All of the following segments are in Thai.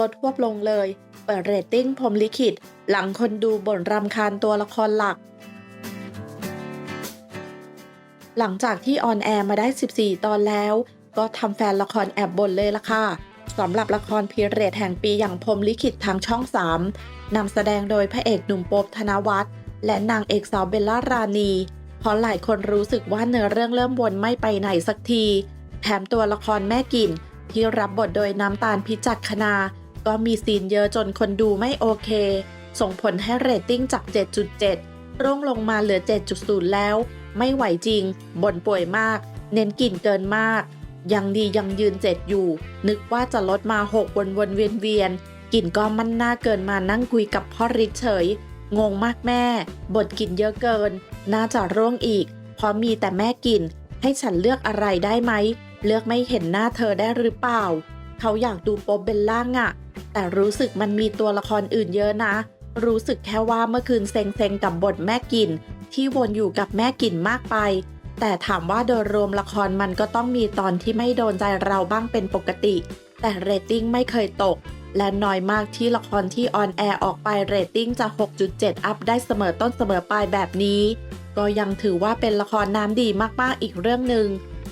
ลดควบลงเลย เปิดเรตติ้งพรมลิขิต หลังคนดูบ่นรำคาญตัวละครหลัก หลังจากที่ออนแอร์มาได้ 14 ตอนแล้ว ก็ทำแฟนละครแอบบ่นเลยล่ะค่ะสำหรับละครพีเรียดแห่งปีอย่างพรมลิขิตทางช่อง 3นำแสดงโดยพระเอกหนุ่มโป๊บธนวัฒน์และนางเอกสาวเบลล่ารานี เพราะหลายคนรู้สึกว่าเนื้อเรื่องเริ่มวนไม่ไปไหนสักที แถมตัวละครแม่กินที่รับบทโดยน้ำตาลพิจักคณา ก็มีซีนเยอะจนคนดูไม่โอเค ส่งผลให้เรตติ้งจาก 7.7 ร่วงลงมาเหลือ 7.0 แล้ว ไม่ไหวจริง บ่นป่วยมาก เน้นกลิ่นเกินมาก ยังดียังยืน7อยู่ นึกว่าจะลดมา 6 วนวนเวียนเวียนๆกลิ่นก็มันหน้าเกินมานั่งคุยกับพ่อริชเฉย งงมากแม่ บทกินเยอะเกิน น่าจะร่วงอีก เพราะมีแต่แม่กิน ให้ฉันเลือกอะไรได้ไหม เลือกไม่เห็นหน้าเธอได้หรือเปล่า เขาอยากดูโป๊เบลล่างอะแต่รู้สึกมันมีตัวละครอื่นเยอะนะ รู้สึกแค่ว่าเมื่อคืนเซ็งๆกับบทแม่กิน ที่วนอยู่กับแม่กินมากไป แต่ถามว่าโดยรวมละครมันก็ต้องมีตอนที่ไม่โดนใจเราบ้างเป็นปกติ แต่เรตติ้งไม่เคยตก และน้อยมากที่ละครที่ออนแอร์ออกไปเรตติ้งจะ 6.7 อัพได้เสมอต้นเสมอปลายแบบนี้ ก็ยังถือว่าเป็นละครน้ำดีมากๆอีกเรื่องหนึ่ง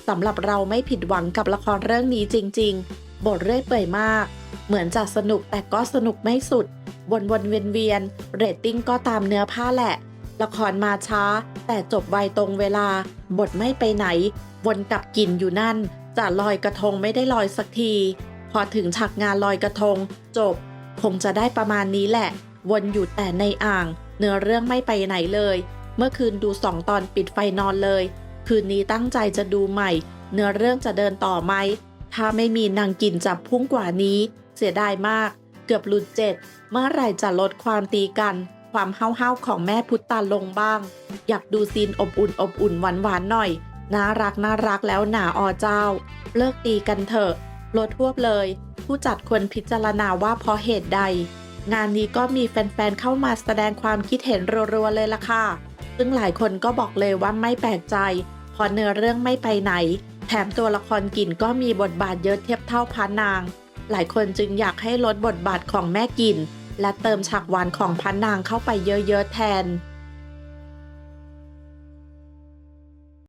สำหรับเราไม่ผิดหวังกับละครเรื่องนี้จริง ๆ บทเรื่อยเปื่อยมาก เหมือนจะสนุกแต่ก็สนุกไม่สุด วนวนเวียนเวียนๆเรตติ้งก็ตามเนื้อผ้าแหละ ละครมาช้า แต่จบไวตรงเวลา บทไม่ไปไหน วนกลับกินอยู่นั่น จะลอยกระทงไม่ได้ลอยสักที พอถึงฉากงานลอยกระทง จบ คงจะได้ประมาณนี้แหละ วนอยู่แต่ในอ่าง เนื้อเรื่องไม่ไปไหนเลย เมื่อคืนดูสองตอนปิดไฟนอนเลย คืนนี้ตั้งใจจะดูใหม่ เนื้อเรื่องจะเดินต่อไหม ถ้าไม่มีนางกินจับพุ่งกว่านี้ เสียดายมาก เกือบหลุดเจ็ด เมื่อไหร่จะลดความตีกัน ความเห้าๆของแม่พุทธาลงบ้าง อยากดูซีนอบอุ่นอบอุ่นหวานหวานๆหน่อย น่ารักน่ารักแล้วหนาอเจ้า เลิกตีกันเถอะ ลดทวบเลย ผู้จัดควรพิจารณาว่าเพราะเหตุใด งานนี้ก็มีแฟนๆเข้ามาแสดงความคิดเห็นรัวๆเลยล่ะค่ะ ซึ่งหลายคนก็บอกเลยว่าไม่แปลกใจเพราะเนื้อเรื่องไม่ไปไหน แถมตัวละครกินก็มีบทบาทเยอะเทียบเท่าพระนาง หลายคนจึงอยากให้ลดบทบาทของแม่กินและเติมฉากหวานของพระนางเข้าไปเยอะๆแทน